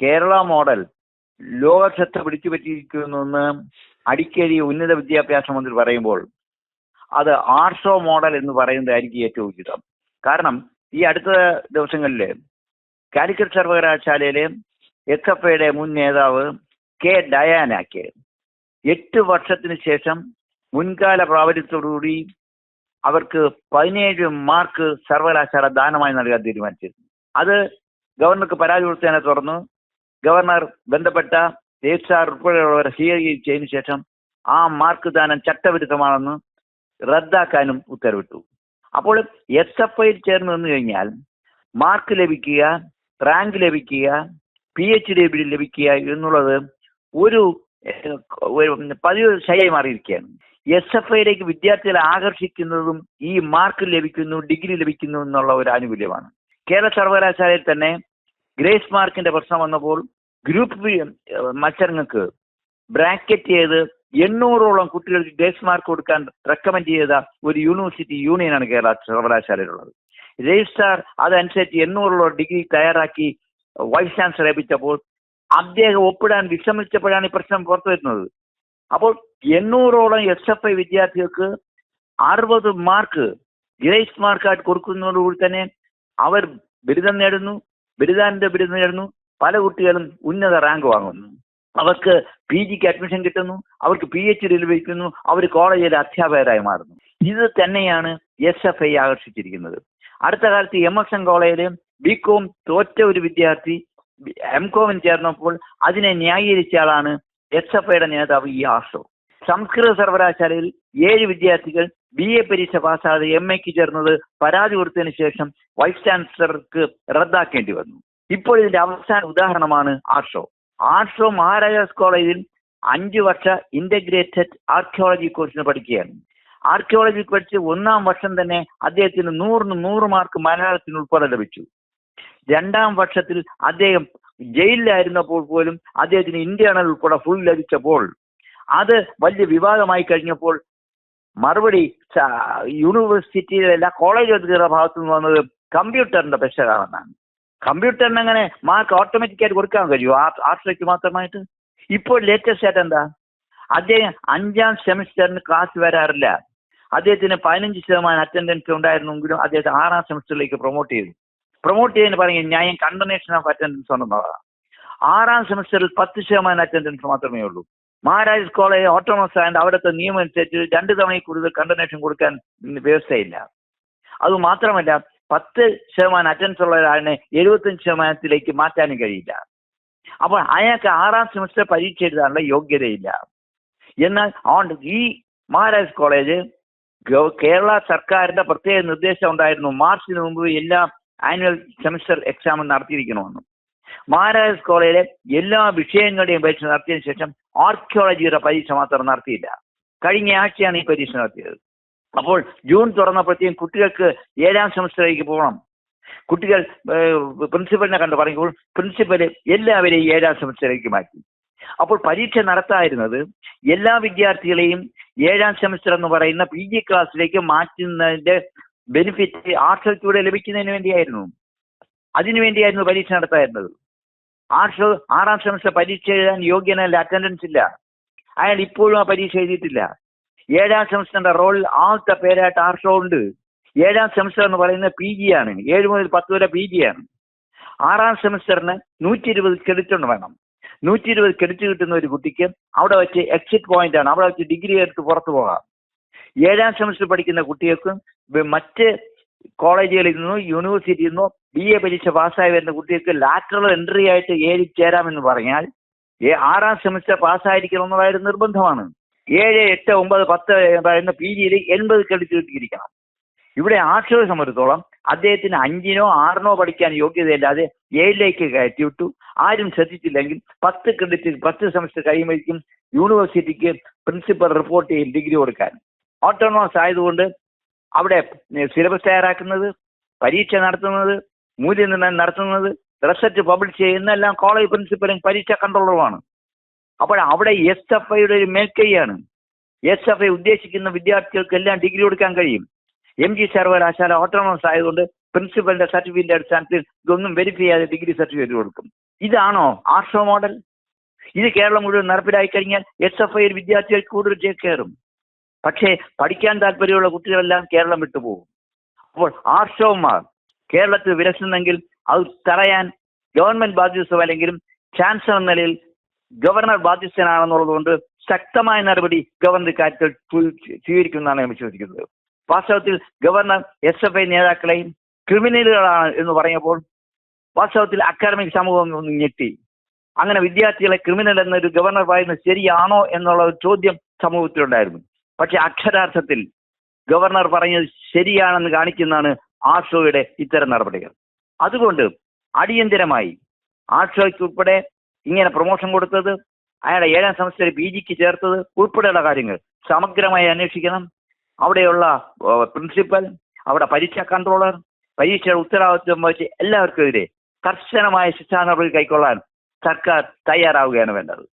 Kerala model ലോകശ്രദ്ധ പിടിച്ചു പറ്റിയിരിക്കുന്നെന്ന് അടിക്കടി ഉന്നത വിദ്യാഭ്യാസ മന്ത്രി പറയുമ്പോൾ അത് ആർഷോ മോഡൽ എന്ന് പറയുന്നതായിരിക്കും ഏറ്റവും ഉചിതം. കാരണം ഈ അടുത്ത ദിവസങ്ങളിൽ കാലിക്കറ്റ് സർവകലാശാലയിലെ എസ് എഫ് ഐയുടെ മുൻ നേതാവ് കെ ഡയാനയ്ക്ക് എട്ട് വർഷത്തിന് ശേഷം മുൻകാല പ്രാബല്യത്തോടുകൂടി അവർക്ക് പതിനേഴ് മാർക്ക് സർവകലാശാല ദാനമായി നൽകാൻ തീരുമാനിച്ചിരുന്നു. അത് ഗവർണർക്ക് പരാതി കൊടുത്തതിനെ തുടർന്ന് ഗവർണർ ബന്ധപ്പെട്ട എച്ച് ആർ ഉൾപ്പെടെയുള്ളവരെ സ്വീകരിച്ചതിന് ശേഷം ആ മാർക്ക് ദാനം ചട്ടവിരുദ്ധമാണെന്ന് റദ്ദാക്കാനും ഉത്തരവിട്ടു. അപ്പോൾ എസ് എഫ് ഐയിൽ ചേർന്ന് നിന്ന് കഴിഞ്ഞാൽ മാർക്ക് ലഭിക്കുക റാങ്ക് ലഭിക്കുക പി എച്ച് ഡി ലഭിക്കുക എന്നുള്ളത് ഒരു പതിവ് ശൈലി മാറിയിരിക്കുകയാണ്. എസ് എഫ് ഐയിലേക്ക് വിദ്യാർത്ഥികളെ ആകർഷിക്കുന്നതും ഈ മാർക്ക് ലഭിക്കുന്നു ഡിഗ്രി ലഭിക്കുന്നു എന്നുള്ള ഒരു ആനുകൂല്യമാണ്. കേരള സർവകലാശാലയിൽ തന്നെ ഗ്രേസ് മാർക്കിന്റെ പ്രശ്നം വന്നപ്പോൾ ഗ്രൂപ്പ് ബി മത്സരങ്ങൾക്ക് ബ്രാക്കറ്റ് ചെയ്ത് എണ്ണൂറോളം കുട്ടികൾക്ക് ഗ്രേസ് മാർക്ക് കൊടുക്കാൻ റെക്കമെൻഡ് ചെയ്ത ഒരു യൂണിവേഴ്സിറ്റി യൂണിയനാണ് കേരള സർവകലാശാലയിലുള്ളത്. രജിസ്ട്രാർ അതനുസരിച്ച് എണ്ണൂറോളം ഡിഗ്രി തയ്യാറാക്കി വൈസ് ചാൻസലർ ഏൽപ്പിച്ചപ്പോൾ അദ്ദേഹം ഒപ്പിടാൻ വിസമ്മതിച്ചപ്പോഴാണ് ഈ പ്രശ്നം പുറത്തു വരുന്നത്. അപ്പോൾ എണ്ണൂറോളം എസ് എഫ് ഐ വിദ്യാർത്ഥികൾക്ക് അറുപത് മാർക്ക് ഗ്രേസ് മാർക്കായിട്ട് കൊടുക്കുന്നതോടുകൂടി തന്നെ അവർ ബിരുദം നേടുന്നു. ബിരുദാനന്ത ബിരുദം നേടുന്നു. പല കുട്ടികളും ഉന്നത റാങ്ക് വാങ്ങുന്നു. അവർക്ക് പി ജിക്ക് അഡ്മിഷൻ കിട്ടുന്നു. അവർക്ക് പി എച്ച് ഡി ലഭിക്കുന്നു അവർ കോളേജിലെ അധ്യാപകരായി മാറുന്നു. ഇത് തന്നെയാണ് എസ് എഫ് ഐ ആകർഷിച്ചിരിക്കുന്നത്. അടുത്ത കാലത്ത് എം എസ് എൻ കോളേജിൽ ബി കോം തോറ്റ ഒരു വിദ്യാർത്ഥി എം കോമിന് ചേർന്നപ്പോൾ അതിനെ ന്യായീകരിച്ച ആളാണ് എസ് എഫ് ഐയുടെ നേതാവ് ഇ ആർഷോ. സംസ്കൃത സർവകലാശാലയിൽ ഏഴ് വിദ്യാർത്ഥികൾ ബി എ പരീക്ഷ പാസ്സാതെ എം എക്ക് ചേർന്നത് പരാതി കൊടുത്തതിന് ശേഷം വൈസ് ചാൻസലർക്ക് റദ്ദാക്കേണ്ടി വന്നു. ഇപ്പോൾ ഇതിന്റെ അവസാന ഉദാഹരണമാണ് ആർഷോ. ആർഷോ മഹാരാജാസ് കോളേജിൽ അഞ്ചു വർഷ ഇന്റഗ്രേറ്റഡ് ആർക്കിയോളജി കോഴ്സിന് പഠിക്കുകയാണ്. ആർക്കിയോളജി പഠിച്ച് ഒന്നാം വർഷം തന്നെ അദ്ദേഹത്തിന് നൂറിന് നൂറ് മാർക്ക് മലയാളത്തിന് ഉൾപ്പെടെ ലഭിച്ചു. രണ്ടാം വർഷത്തിൽ അദ്ദേഹം ജയിലിലായിരുന്നപ്പോൾ പോലും അദ്ദേഹത്തിന് ഇന്റേണൽ ഉൾപ്പെടെ ഫുൾ ലഭിച്ചപ്പോൾ അത് വലിയ വിവാദമായി കഴിഞ്ഞപ്പോൾ മറുപടി യൂണിവേഴ്സിറ്റിയിലെ കോളേജ് അധികൃതരുടെ ഭാഗത്തു നിന്ന് വന്നത് കമ്പ്യൂട്ടറിന്റെ പ്രശ്നമാണെന്നാണ്. കമ്പ്യൂട്ടറിന് അങ്ങനെ മാർക്ക് ഓട്ടോമാറ്റിക്കായിട്ട് കൊടുക്കാൻ കഴിയുമോ? ആർട്സിലേക്ക് മാത്രമായിട്ട്? ഇപ്പോൾ ലേറ്റസ്റ്റ് ആയിട്ട് എന്താ? അദ്ദേഹം അഞ്ചാം സെമിസ്റ്ററിന് ക്ലാസ് വരാറില്ല. അദ്ദേഹത്തിന് പതിനഞ്ച് ശതമാനം അറ്റൻഡൻസ് ഉണ്ടായിരുന്നെങ്കിലും അദ്ദേഹത്തെ ആറാം സെമിസ്റ്ററിലേക്ക് പ്രൊമോട്ട് ചെയ്തു. പ്രൊമോട്ട് ചെയ്യുന്ന പറയും ന്യായം കണ്ടനേഷൻ ഓഫ് അറ്റൻഡൻസ് ഉണ്ടെന്നുള്ളതാണ്. ആറാം സെമിസ്റ്ററിൽ പത്ത് ശതമാനം അറ്റൻഡൻസ് മാത്രമേ ഉള്ളൂ. മഹാരാജാസ് കോളേജ് ഓട്ടോണമസ് ആൻഡ് അവിടുത്തെ നിയമം അനുസരിച്ച് രണ്ട് തവണയിൽ കൂടുതൽ കണ്ടനേഷൻ കൊടുക്കാൻ വ്യവസ്ഥയില്ല. അത് മാത്രമല്ല പത്ത് ശതമാനം അറ്റൻഡൻസ് ഉള്ള ഒരാളിനെ എഴുപത്തഞ്ച് ശതമാനത്തിലേക്ക് മാറ്റാനും കഴിയില്ല. അപ്പോൾ അയാൾക്ക് ആറാം സെമിസ്റ്റർ പരീക്ഷ എഴുതാനുള്ള യോഗ്യതയില്ല. എന്നാൽ ഓൺ ഈ മഹാരാജ് കോളേജ് കേരള സർക്കാരിന്റെ പ്രത്യേക നിർദ്ദേശം ഉണ്ടായിരുന്നു. മാർച്ചിന് മുമ്പ് എല്ലാ ആനുവൽ സെമിസ്റ്റർ എക്സാമും നടത്തിയിരിക്കണമെന്ന്. മഹാരാജാസ് കോളേജിലെ എല്ലാ വിഷയങ്ങളുടെയും പരീക്ഷ നടത്തിയതിനു ശേഷം ആർക്കിയോളജിയുടെ പരീക്ഷ മാത്രം നടത്തിയില്ല. കഴിഞ്ഞ ആഴ്ചയാണ് ഈ പരീക്ഷ നടത്തിയത്. അപ്പോൾ ജൂൺ തുറന്നപ്പോഴത്തേക്കും കുട്ടികൾക്ക് ഏഴാം സെമസ്റ്ററിലേക്ക് പോകണം. കുട്ടികൾ പ്രിൻസിപ്പലിനെ കണ്ട് പറയുമ്പോൾ പ്രിൻസിപ്പൽ എല്ലാവരെയും ഏഴാം സെമസ്റ്ററിലേക്ക് മാറ്റി. അപ്പോൾ പരീക്ഷ നടത്തായിരുന്നത് എല്ലാ വിദ്യാർത്ഥികളെയും ഏഴാം സെമസ്റ്റർ എന്ന് പറയുന്ന പി ജി ക്ലാസ്സിലേക്ക് മാറ്റുന്നതിന്റെ ബെനിഫിറ്റ് ആർട്സിലൂടെ ലഭിക്കുന്നതിന് വേണ്ടിയായിരുന്നു. അതിനു വേണ്ടിയായിരുന്നു പരീക്ഷ നടത്തായിരുന്നത്. ആർഷ ആറാം സെമസ്റ്റർ പരീക്ഷ എഴുതാൻ യോഗ്യനല്ല അറ്റൻഡൻസ് ഇല്ല. അയാൾ ഇപ്പോഴും ആ പരീക്ഷ എഴുതിയിട്ടില്ല. ഏഴാം സെമസ്റ്ററിന്റെ റോൾ ആദ്യത്തെ പേരായിട്ട് ആർഷോ ഉണ്ട്. ഏഴാം സെമസ്റ്റർ എന്ന് പറയുന്നത് പി ജി ആണ്. ഏഴ് മുതൽ പത്ത് വരെ പി ജി ആണ്. ആറാം സെമസ്റ്ററിന് നൂറ്റി ഇരുപത് ക്രെഡിറ്റ് വേണം. നൂറ്റി ഇരുപത് ക്രെഡിറ്റ് കിട്ടുന്ന ഒരു കുട്ടിക്ക് അവിടെ വെച്ച് എക്സിറ്റ് പോയിന്റ് ആണ്. അവിടെ വെച്ച് ഡിഗ്രി എടുത്ത് പുറത്തു പോകാം. ഏഴാം സെമസ്റ്റർ പഠിക്കുന്ന കുട്ടികൾക്ക് മറ്റ് കോളേജുകളിൽ നിന്നോ യൂണിവേഴ്സിറ്റിയിൽ നിന്നോ ബി എ പരീക്ഷ പാസ്സായി വരുന്ന കുട്ടികൾക്ക് ലാറ്ററൽ എൻട്രി ആയിട്ട് ഏഴ് ചേരാമെന്ന് പറഞ്ഞാൽ ഏ- ആറാം സെമിസ്റ്റർ പാസ്സായിരിക്കണം എന്നുള്ളതായിരുന്നു നിർബന്ധമാണ്. ഏഴ് എട്ട് ഒമ്പത് പത്ത് പറയുന്ന പി ജിയിൽ എൺപത് ക്രെഡിറ്റ് കിട്ടിയിരിക്കണം. ഇവിടെ ആക്ഷേപം സംബന്ധിച്ചിടത്തോളം അദ്ദേഹത്തിന് അഞ്ചിനോ ആറിനോ പഠിക്കാൻ യോഗ്യതയില്ലാതെ ഏഴിലേക്ക് കയറ്റി വിട്ടു ആരും ശ്രദ്ധിച്ചില്ലെങ്കിൽ പത്ത് ക്രെഡിറ്റ് പത്ത് സെമിസ്റ്റർ കഴിയുമ്പോഴേക്കും യൂണിവേഴ്സിറ്റിക്ക് പ്രിൻസിപ്പൽ റിപ്പോർട്ട് ചെയ്യും ഡിഗ്രി കൊടുക്കാൻ. ഓട്ടോണോമസ് ആയതുകൊണ്ട് അവിടെ സിലബസ് തയ്യാറാക്കുന്നത് പരീക്ഷ നടത്തുന്നത് മൂല്യനിർണയം നടത്തുന്നത് റിസൾട്ട് പബ്ലിഷ് ചെയ്യുന്ന എല്ലാം കോളേജ് പ്രിൻസിപ്പലും പരീക്ഷ കൺട്രോളറുമാണ്. അപ്പോൾ അവിടെ എസ് എഫ് ഐയുടെ ഒരു മേൽക്കൈയാണ്. എസ് എഫ് ഐ ഉദ്ദേശിക്കുന്ന വിദ്യാർത്ഥികൾക്ക് എല്ലാം ഡിഗ്രി കൊടുക്കാൻ കഴിയും. എം ജി സർവകലാശാല ഓട്ടോണമസ് ആയതുകൊണ്ട് പ്രിൻസിപ്പലിന്റെ സർട്ടിഫിക്കറ്റിന്റെ അടിസ്ഥാനത്തിൽ ഇതൊന്നും വെരിഫൈ ചെയ്യാതെ ഡിഗ്രി സർട്ടിഫിക്കറ്റ് കൊടുക്കും. ഇതാണോ ആർഷോ മോഡൽ? ഇത് കേരളം മുഴുവൻ നടപ്പിലായി കഴിഞ്ഞാൽ എസ് എഫ് ഐ ഒരു വിദ്യാർത്ഥികൾ കൂടുതൽ ചേക്കേറും പക്ഷേ പഠിക്കാൻ താല്പര്യമുള്ള കുട്ടികളെല്ലാം കേരളം വിട്ടുപോകും. അപ്പോൾ ആർഷവന്മാർ കേരളത്തിൽ വിലസുന്നെങ്കിൽ അത് തടയാൻ ഗവൺമെന്റ് ബാധ്യസ്ഥമല്ലെങ്കിലും ചാൻസലർ എന്ന നിലയിൽ ഗവർണർ ബാധ്യസ്ഥനാണെന്നുള്ളതുകൊണ്ട് ശക്തമായ നടപടി ഗവർണർ കാര്യത്തിൽ സ്വീകരിക്കുമെന്നാണ് ഞാൻ വിശ്വസിക്കുന്നത്. വാസ്തവത്തിൽ ഗവർണർ എസ് എഫ് ഐ നേതാക്കളെയും ക്രിമിനലുകളാണ് എന്ന് പറഞ്ഞപ്പോൾ വാസ്തവത്തിൽ അക്കാദമിക് സമൂഹം ഒന്ന് ഞെട്ടി. അങ്ങനെ വിദ്യാർത്ഥികളെ ക്രിമിനൽ എന്നൊരു ഗവർണർ പറയുന്നത് ശരിയാണോ എന്നുള്ള ഒരു ചോദ്യം സമൂഹത്തിലുണ്ടായിരുന്നു. പക്ഷെ അക്ഷരാർത്ഥത്തിൽ ഗവർണർ പറഞ്ഞത് ശരിയാണെന്ന് കാണിക്കുന്നതാണ് ആർഷോയുടെ ഇത്തരം നടപടികൾ. അതുകൊണ്ട് അടിയന്തിരമായി ആഷോയ്ക്ക് ഉൾപ്പെടെ ഇങ്ങനെ പ്രൊമോഷൻ കൊടുത്തത് അയാളെ ഏഴാം സെമസ്റ്ററിൽ പി ജിക്ക് ചേർത്തത് ഉൾപ്പെടെയുള്ള കാര്യങ്ങൾ സമഗ്രമായി അന്വേഷിക്കണം. അവിടെയുള്ള പ്രിൻസിപ്പൽ അവിടെ പരീക്ഷാ കൺട്രോളർ പരീക്ഷയുടെ ഉത്തരവാദിത്വം വഹിച്ച് എല്ലാവർക്കും എതിരെ കർശനമായ ശിക്ഷാ നടപടി കൈക്കൊള്ളാൻ സർക്കാർ തയ്യാറാവുകയാണ് വേണ്ടത്.